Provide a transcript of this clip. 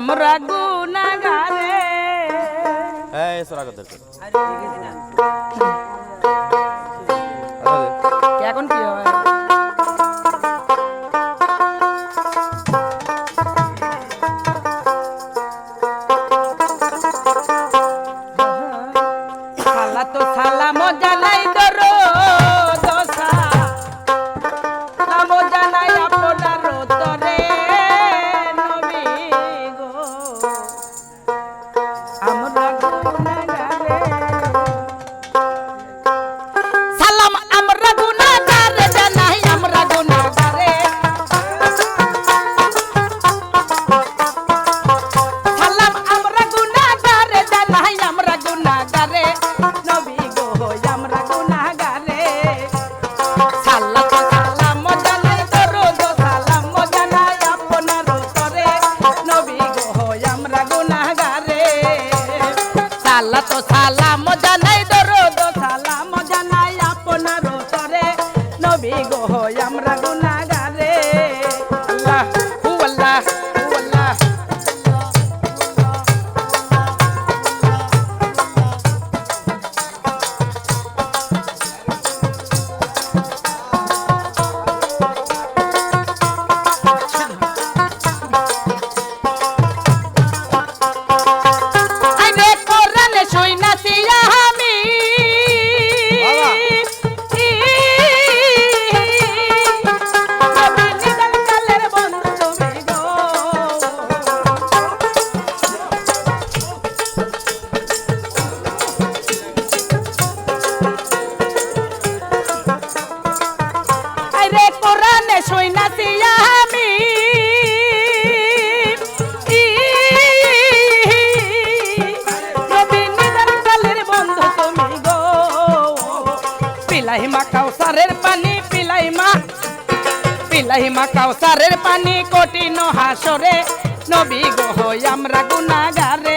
আমরা গুণাগারে হ্যাঁ, এই সোরাগত আচ্ছা, এখন কি হবে? সালাম জালাই তো নাই জানাই দরদ মজা নাই আপনার তরে। নবী গো আমরা গুনা লাহিমা কাউসারের পানি কঠিন হাসরে নবী গো আমরা গুনাগার